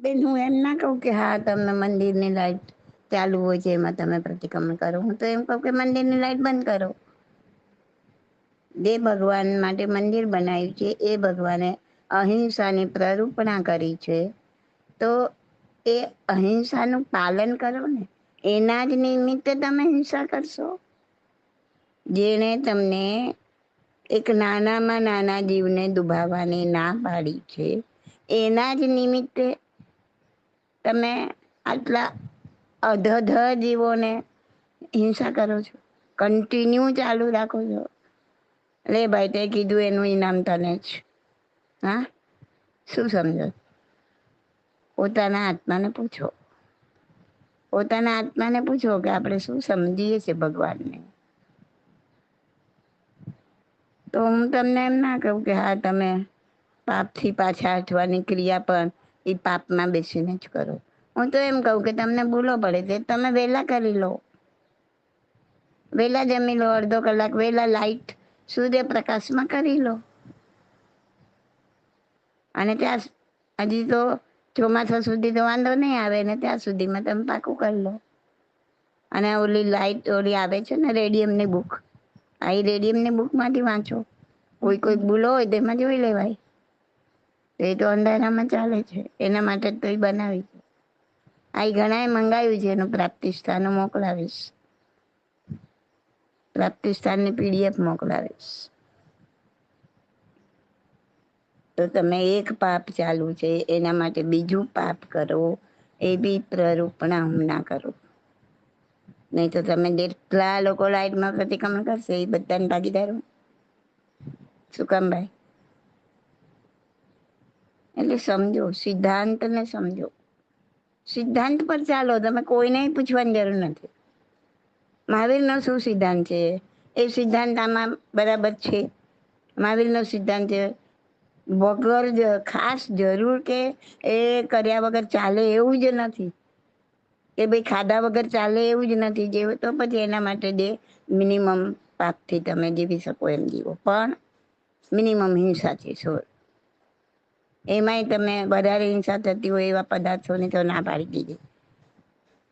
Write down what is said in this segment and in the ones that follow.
બેન, હું એમ ના કહું કે હા તમે મંદિરની લાઈટ ચાલુ હોય છે, એમાં તમે પ્રતિક્રમણ કરો. હું તો એમ કહું કે મંદિરની લાઈટ બંધ કરો. જે ભગવાન માટે મંદિર બનાવ્યું છે, એ ભગવાને અહિંસાની પ્રરૂપણા કરી છે. તો એ અહિંસાનું પાલન કરો ને, એના જ નિમિત્તે તમે હિંસા કરશો. જેણે તમને એક નાનામાં નાના જીવને દુભાવવાની ના પાડી છે, એના જ નિમિત્તે તમે આટલા અધધ જીવોને હિંસા કરો છો. કન્ટિન્યુ ચાલુ રાખો છો. લે ભાઈ, તે કીધું એનું ઈનામ તને જ. હા? શું સમજો? પોતાના આત્માને પૂછો. પોતાના આત્માને પૂછો કે આપણે શું સમજીએ છીએ ભગવાનને. તો હું તમને એમ ના કહું કે હા, તમે પાપથી પાછા હટવાની ક્રિયા પણ એ પાપમાં બેસીને જ કરો. હું તો એમ કહું કે તમને ભૂલો પડે તે તમે વહેલા કરી લો. વેલા જમી લો, અડધો કલાક વેલા લાઈટ સૂર્યપ્રકાશમાં કરી લો. અને ત્યાં હજી તો ચોમાસા સુધી તો વાંધો નહીં આવે, ને ત્યાં સુધીમાં તમે પાકું કરી લો. અને ઓલી લાઈટ ઓલી આવે છે ને રેડિયમની બુક, આ રેડિયમની બુકમાંથી વાંચો. કોઈ કોઈ ભૂલો હોય તેમાં જોઈ લેવાય. એ તો અંધારામાં ચાલે છે. એના માટે તો એ બનાવી છે. આ ઘણા એ મંગાવ્યું છે એનું પ્રાપ્તિ સ્થાન મોકલાવીશ. પ્રાપ્તિ સ્થાનની પીડીએફ મોકલાવીશ. તો તમે એક પાપ ચાલુ છે. એના માટે બીજું પાપ કરો. એ બી પ્રરૂપણા હમણાં કરો. નહીં તો તમે જેટલા લોકો લાઈટમાં પ્રતિક્રમણ કરશે એ બધાને ભાગીદારો શું કામ ભાઈ? એટલે સમજો સિદ્ધાંત ને સમજો. સિદ્ધાંત પર ચાલો, તમે કોઈને પૂછવાની જરૂર નથી. મહાવીર નો શું સિદ્ધાંત છે? એ સિદ્ધાંત આમાં બરાબર છે. મહાવીર નો સિદ્ધાંત છે, વગર ખાસ જરૂર કે એ કર્યા વગર ચાલે એવું જ નથી. કે ભાઈ ખાધા વગર ચાલે એવું જ નથી. જેવું તો પછી એના માટે જે મિનિમમ પાકથી તમે જીવી શકો એમ જીવો. પણ મિનિમમ હિંસાથી સોળ એમાંય તમે વધારે હિંસા થતી હોય એવા પદાર્થોની તો ના પાડી દીધી.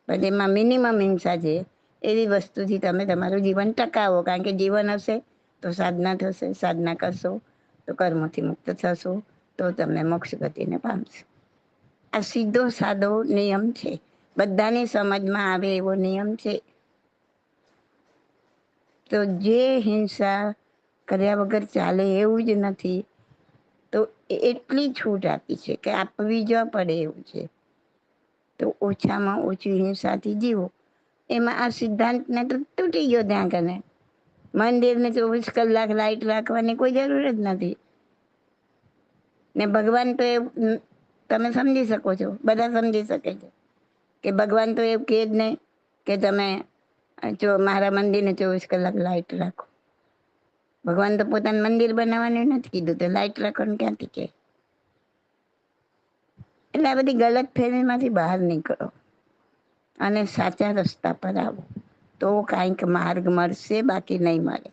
પણ એમાં મિનિમમ હિંસા છે, એવી વસ્તુથી તમે તમારું જીવન ટકાવો. કારણ કે જીવન હશે તો સાધના થશે, સાધના કરશો તો કર્મોથી મુક્ત થશો, તો તમે મોક્ષ ગતિને પામશો. આ સીધો સાદો નિયમ છે. બધાની સમજમાં આવે એવો નિયમ છે. તો જે હિંસા કર્યા વગર ચાલે એવું જ નથી. એટલી છૂટ આપી છે કે આપવી જ પડે એવું છે. તો ઓછામાં ઓછી હિંસાથી જીવો. એમાં આ સિદ્ધાંતને તો તૂટી ગયો ત્યાં કને. મંદિરને ચોવીસ કલાક લાઈટ રાખવાની કોઈ જરૂર જ નથી. ને ભગવાન તો એ તમે સમજી શકો છો, બધા સમજી શકે છે. કે ભગવાન તો એવું કહે જ નહીં કે તમે, જો મારા મંદિરને ચોવીસ કલાક લાઈટ રાખો. ભગવાન તો પોતાનું મંદિર બનાવવાનું નથી કીધું, તો લાઈટ રાખવાનું ક્યાંથી કે? એટલે આ બધી ગલત ફેમીમાંથી બહાર નીકળો અને સાચા રસ્તા પર આવો. તો કાંઈક માર્ગ મળશે, બાકી નહીં મળે.